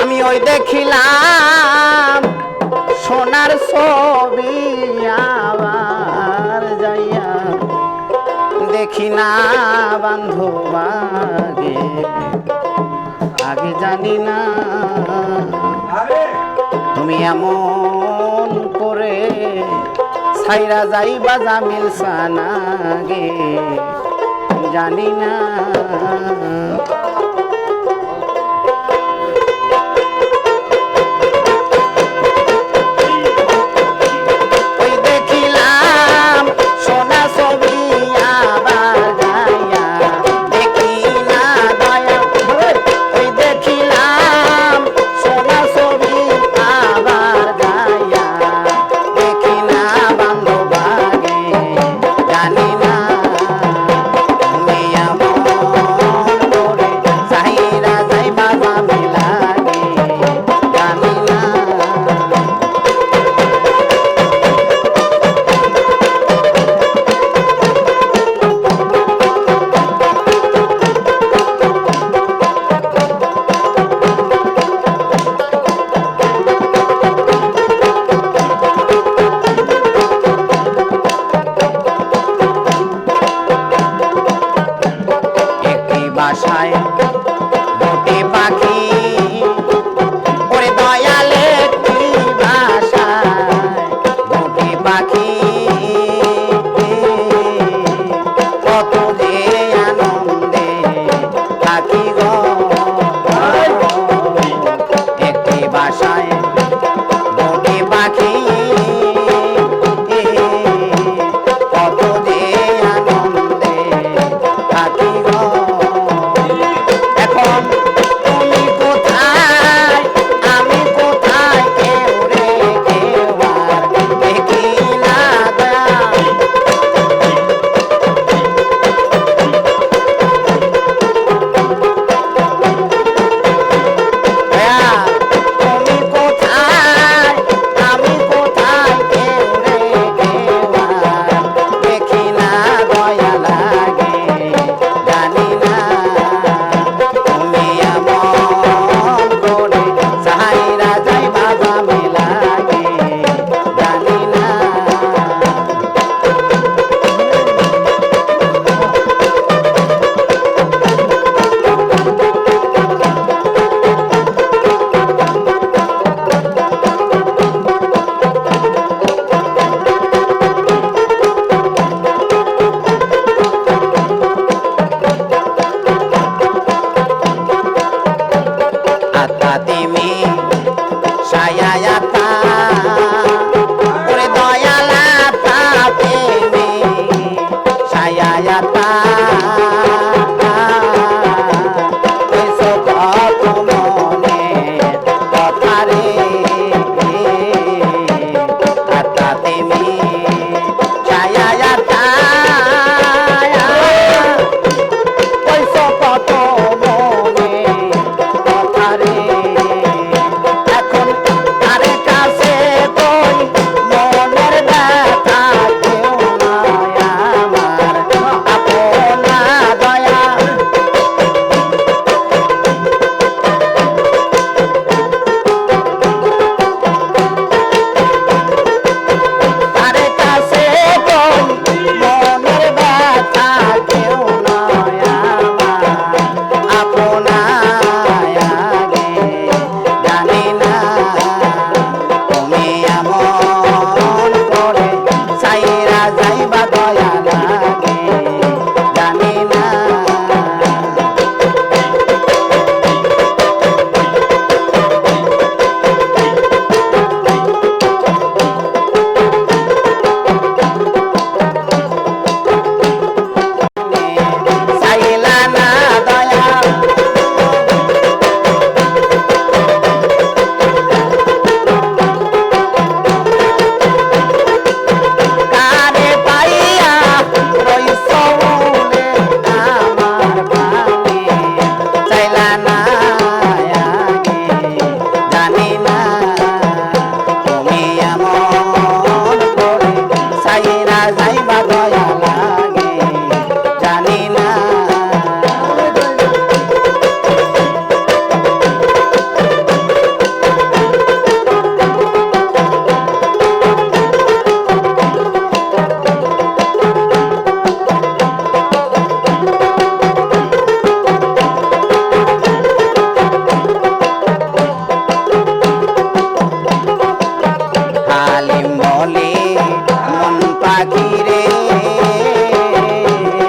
আমি ওই দেখিলাম সোনার ছবি আবার যাইয়া দেখি না বান্ধব আগে আগে জানি না তুমি এমন করে সাইরা যাইবা জামিল সানাগে জানি না। একটি